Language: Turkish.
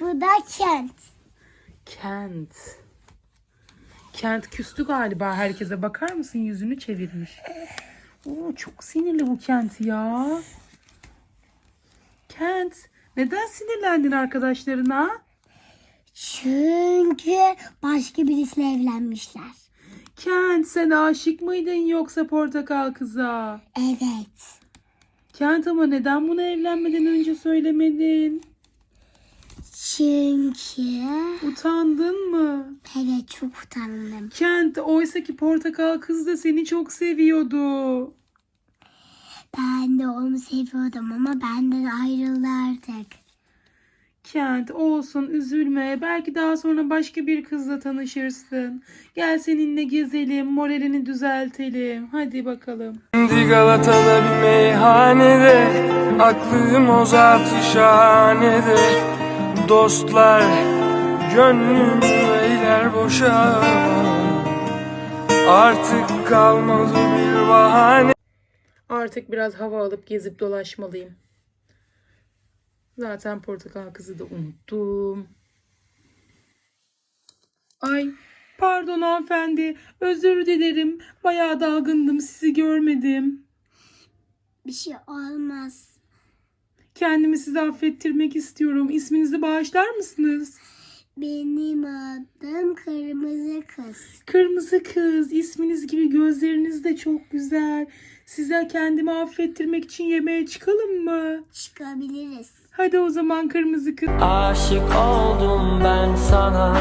Bu da kent. Kent. Kent küstü galiba herkese. Bakar mısın yüzünü çevirmiş. Oo, çok sinirli bu Kent ya. Kent. Neden sinirlendin arkadaşlarına? Çünkü başka birisiyle evlenmişler. Kent sen aşık mıydın yoksa portakal kıza? Evet. Kent ama neden bunu evlenmeden önce söylemedin? Çünkü Utandın mı? evet çok utandım. Kent oysa ki portakal kız da seni çok seviyordu. Ben de onu seviyordum ama benden ayrıldı artık. Kent olsun üzülme. Belki daha sonra başka bir kızla tanışırsın. Gel seninle gezelim, moralini düzeltelim. Hadi bakalım. Şimdi Galata'da bir meyhanede Aklım o zat şahanede Dostlar gönlüm eyler boşa Artık kalmadı bir bahane Artık biraz hava alıp gezip dolaşmalıyım. Zaten portakal kızı da unuttum. Ay pardon hanımefendi. Özür dilerim. Bayağı dalgındım. Sizi görmedim. Bir şey olmaz. Kendimi size affettirmek istiyorum. İsminizi bağışlar mısınız? Benim adım Kırmızı Kız. Kırmızı kız, isminiz gibi gözleriniz de çok güzel. Size kendimi affettirmek için yemeğe çıkalım mı? Çıkabiliriz. Hadi o zaman kırmızı kız. Aşık oldum ben sana